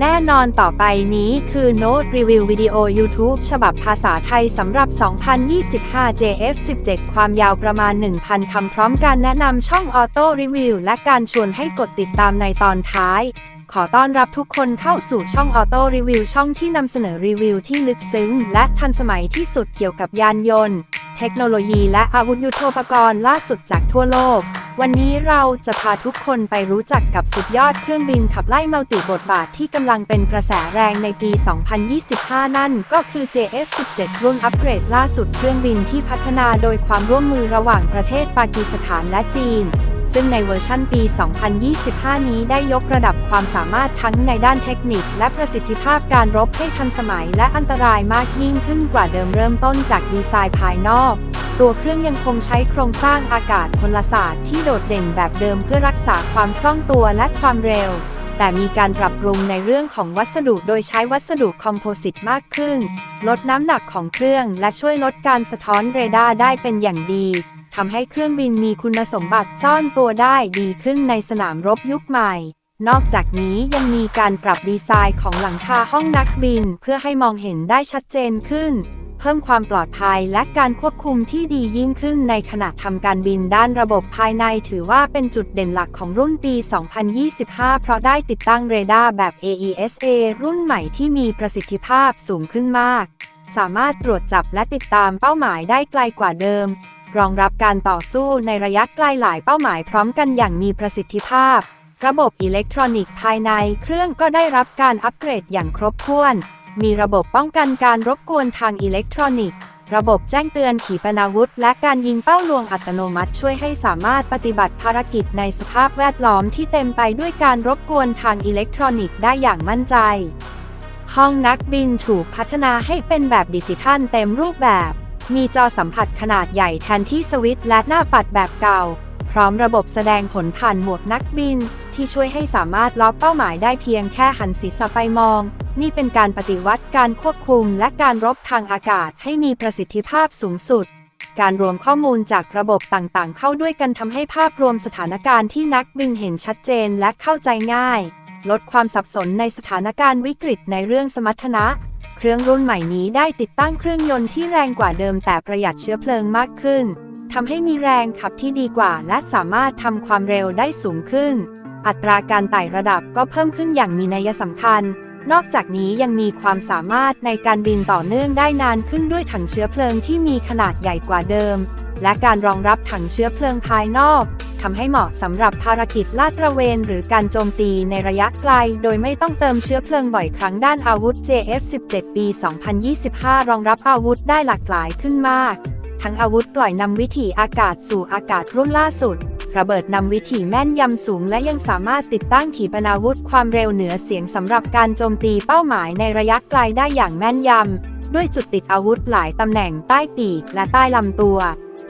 แน่นอนต่อไปนี้คือโน้ตรีวิววิดีโอ YouTube ฉบับภาษาไทยสำหรับ 2025 JF17 ความยาวประมาณ 1,000 คำพร้อมการแนะนำช่องออโต้รีวิวและการชวนให้กดติดตามในตอนท้าย ขอต้อนรับทุกคนเข้าสู่ช่องออโต้รีวิวช่องที่นำเสนอรีวิวที่ลึกซึ้ง และทันสมัยที่สุดเกี่ยวกับยานยนต์ เทคโนโลยีและอาวุธยุทโธปกรณ์ล่าสุดจากทั่วโลก วันนี้เราจะพาทุกคนไปรู้จักกับสุดยอดเครื่องบินขับไล่มัลติบทบาทที่กำลังเป็นกระแสแรงในปี 2025 นั่นก็คือ JF17 รุ่นอัปเกรดล่าสุดเครื่องบินที่พัฒนาโดยความร่วมมือระหว่างประเทศปากีสถานและจีน ซึ่งในเวอร์ชั่นปี 2025 นี้ได้ยกระดับความสามารถทั้งในด้านเทคนิค และประสิทธิภาพการรบให้ทันสมัยและอันตรายมากยิ่งขึ้นกว่าเดิมเริ่มต้นจากดีไซน์ภายนอก ตัวเครื่องยังคงใช้โครงสร้างอากาศพลศาสตร์ที่โดดเด่นแบบเดิมเพื่อรักษาความคล่องตัวและความเร็ว แต่มีการปรับปรุงในเรื่องของวัสดุโดยใช้วัสดุคอมโพสิตมากขึ้น ลดน้ำหนักของเครื่องและช่วยลดการสะท้อนเรดาร์ได้เป็นอย่างดีทำให้เครื่องบินมีคุณสมบัติซ่อนตัวได้ดีขึ้นในสนามรบยุคใหม่ นอกจากนี้ยังมีการปรับดีไซน์ของหลังคาห้องนักบิน เพื่อให้มองเห็นได้ชัดเจนขึ้น เพิ่มความปลอดภัยและการควบคุมที่ดียิ่งขึ้นในขณะทำการบินด้านระบบภายในถือว่าเป็นจุดเด่นหลักของรุ่นปี 2025 เพราะได้ติดตั้งเรดาร์แบบ AESA รุ่นใหม่ที่มีประสิทธิภาพสูงขึ้นมาก สามารถตรวจจับและติดตามเป้าหมายได้ไกลกว่าเดิม รองรับการต่อสู้ในระยะไกลหลายเป้าหมายพร้อมกันอย่างมีประสิทธิภาพ ระบบอิเล็กทรอนิกส์ภายในเครื่องก็ได้รับการอัปเกรดอย่างครบถ้วน มีระบบป้องกันการรบกวนทางอิเล็กทรอนิกส์ ระบบแจ้งเตือนขีปนาวุธ และการยิงเป้าลวงอัตโนมัติช่วยให้สามารถปฏิบัติภารกิจในสภาพแวดล้อมที่เต็มไปด้วยการรบกวนทางอิเล็กทรอนิกส์ได้อย่างมั่นใจ ห้องนักบินถูกพัฒนาให้เป็นแบบดิจิทัลเต็มรูปแบบ มีจอสัมผัสขนาดใหญ่แทนที่สวิตช์และหน้าปัดแบบเก่า พร้อมระบบแสดงผลผ่านหมวกนักบิน ที่ช่วยให้สามารถล็อกเป้าหมายได้เพียงแค่หันศีรษะไปมอง นี่เป็นการปฏิวัติการควบคุมและการรบทางอากาศให้มีประสิทธิภาพสูงสุด การรวมข้อมูลจากระบบต่างๆ เข้าด้วยกันทำให้ภาพรวมสถานการณ์ที่นักบินเห็นชัดเจนและเข้าใจง่าย ลดความสับสนในสถานการณ์วิกฤตในเรื่องสมรรถนะเครื่องรุ่นใหม่นี้ได้ติดตั้งเครื่องยนต์ที่แรงกว่าเดิมแต่ประหยัดเชื้อเพลิงมากขึ้น ทำให้มีแรงขับที่ดีกว่า และสามารถทำความเร็วได้สูงขึ้น อัตราการไต่ระดับก็เพิ่มขึ้นอย่างมีนัยสำคัญ นอกจากนี้ยังมีความสามารถในการบินต่อเนื่องได้นานขึ้นด้วยถังเชื้อเพลิงที่มีขนาดใหญ่กว่าเดิม และการรองรับถังเชื้อเพลิงภายนอกทำให้เหมาะสำหรับภารกิจลาดตระเวน หรือการโจมตีในระยะไกล โดยไม่ต้องเติมเชื้อเพลิงบ่อยครั้งด้านอาวุธ JF17 ปี 2025 รองรับอาวุธได้หลากหลายขึ้นมาก ทั้งอาวุธปล่อยนำวิถีอากาศสู่อากาศรุ่นล่าสุด ระเบิดนำวิถีแม่นยำสูงและยังสามารถติดตั้งขีปนาวุธความเร็วเหนือเสียงสำหรับการโจมตีเป้าหมายในระยะไกลได้อย่างแม่นยำ ด้วยจุดติดอาวุธหลายตำแหน่งใต้ปีกและใต้ลำตัว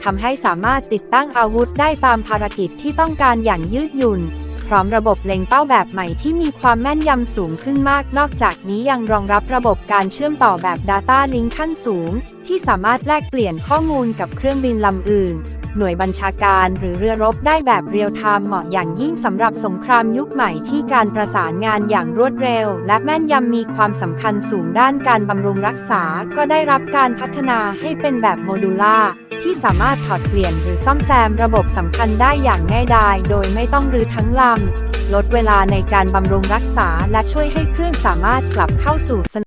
ทำให้สามารถติดตั้งอาวุธได้ตามภารกิจที่ต้องการอย่างยืดหยุ่น ร้อมระบบเล็งเป้าแบบใหม่ที่มีความแม่นยำสูงขึ้นมาก นอกจากนี้ยังรองรับระบบการเชื่อมต่อแบบ Data Link ขั้นสูง ที่สามารถแลกเปลี่ยนข้อมูลกับเครื่องบินลำอื่น หน่วยบัญชาการหรือเรือรบได้แบบเรียลไทม์เหมาะอย่างยิ่งสำหรับสงครามยุคใหม่ที่การประสานงานอย่างรวดเร็ว และแม่นยำมีความสำคัญสูงด้านการบำรุงรักษา ก็ได้รับการพัฒนาให้เป็นแบบโมดูล่าที่สามารถถอดเปลี่ยนหรือซ่อมแซมระบบสำคัญได้อย่างง่ายดายโดยไม่ต้องรื้อทั้งลำลดเวลาในการบำรุงรักษาและช่วยให้เครื่องสามารถกลับเข้าสู่ส